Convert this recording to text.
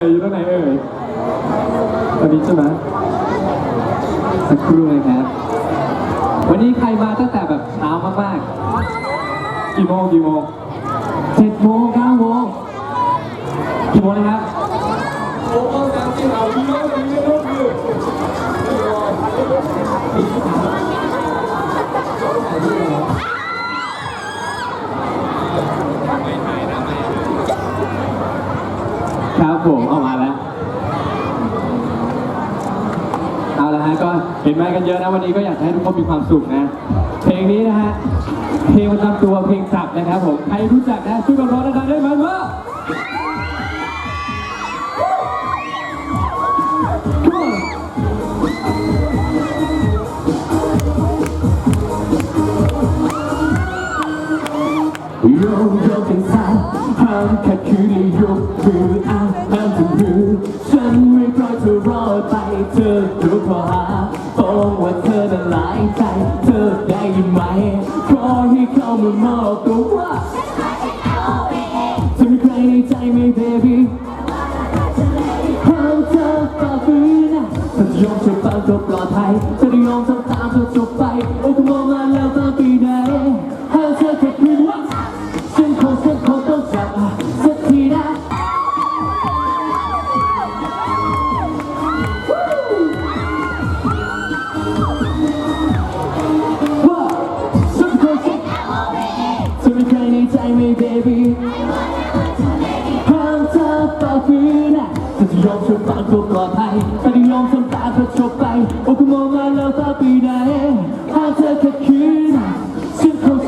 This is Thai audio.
อยู่ตรงไหนเอ่ยตอนนี้ใช่ไหมสักครู่เลยครับ วันนี้ใครมาตั้งแต่แบบเช้ามากๆ กี่โมงกี่โมงเจ็ดโมงกี่โมงนะครับ โอ้โหจำที่เราพี่น้องกันไม่รู้คือ ครับผมเอามาแล้ว เอาละฮะก็เห็นไหมกันเยอะนะวันนี้ก็อยากจะให้ทุกคนมีความสุขนะ เพลงนี้นะฮะ เพลงประจำตัวเพลงสับนะครับผม ใครรู้จักนะช่วยกันร้องดังๆได้ไหมว่าโยกโยกกันซ้ายห้ามขัดขืนและยกมืออ้า รู้ขอหาบอกว่าเธอน่ะหลายใจ เธอได้ยินไหมขอให้เข้ามามอบตัวว่าเธอมีใครในใจไหม baby ห้ามเธอฝ่าฝืนนะถ้าจะยอมเธอฟังก็ปลอดภัย ชกปากก็ปกอดภัยถ้าได้ลองทำตาเธอจบไปโอ้กูมองมาแล้วตาปีไหนถ้าเธอแค่คืนฉันคง